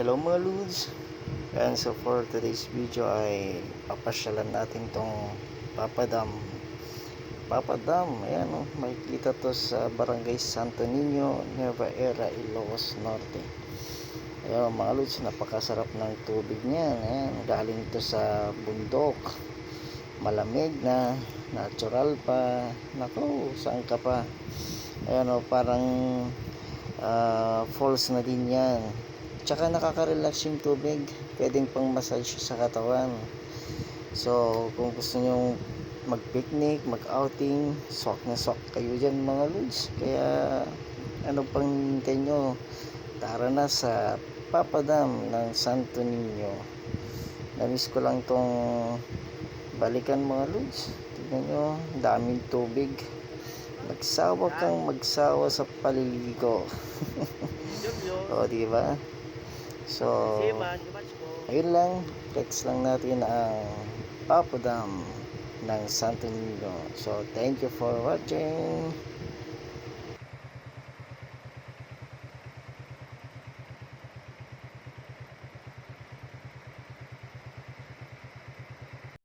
Hello mga Lods And so for today's video ay papasyalan natin tong Papadam Papadam, ayan o, makikita to sa Barangay Santo Niño, Nueva Era, Ilocos Norte. Ayan mga Lods, napakasarap ng tubig niyan. Ayan, galing to sa bundok. Malamig na, natural pa. Naku, saan ka pa? Ayan o, parang ah, falls na din yan Tsaka nakaka-relax yung tubig. Pwedeng pang massage sa katawan. So, kung gusto nyo mag-picnic, mag-outing, sok na sok kayo dyan mga lods. Kaya, ano pang hintay nyo? Tara na sa Papadam ng Santo Niño. Namiss ko lang tong balikan mga lods. Tignan nyo, daming tubig. Magsawa kang magsawa sa paliligo. o, di ba? So, ayun lang. Flex lang natin ang Papadam ng Santo Niño. So, thank you for watching.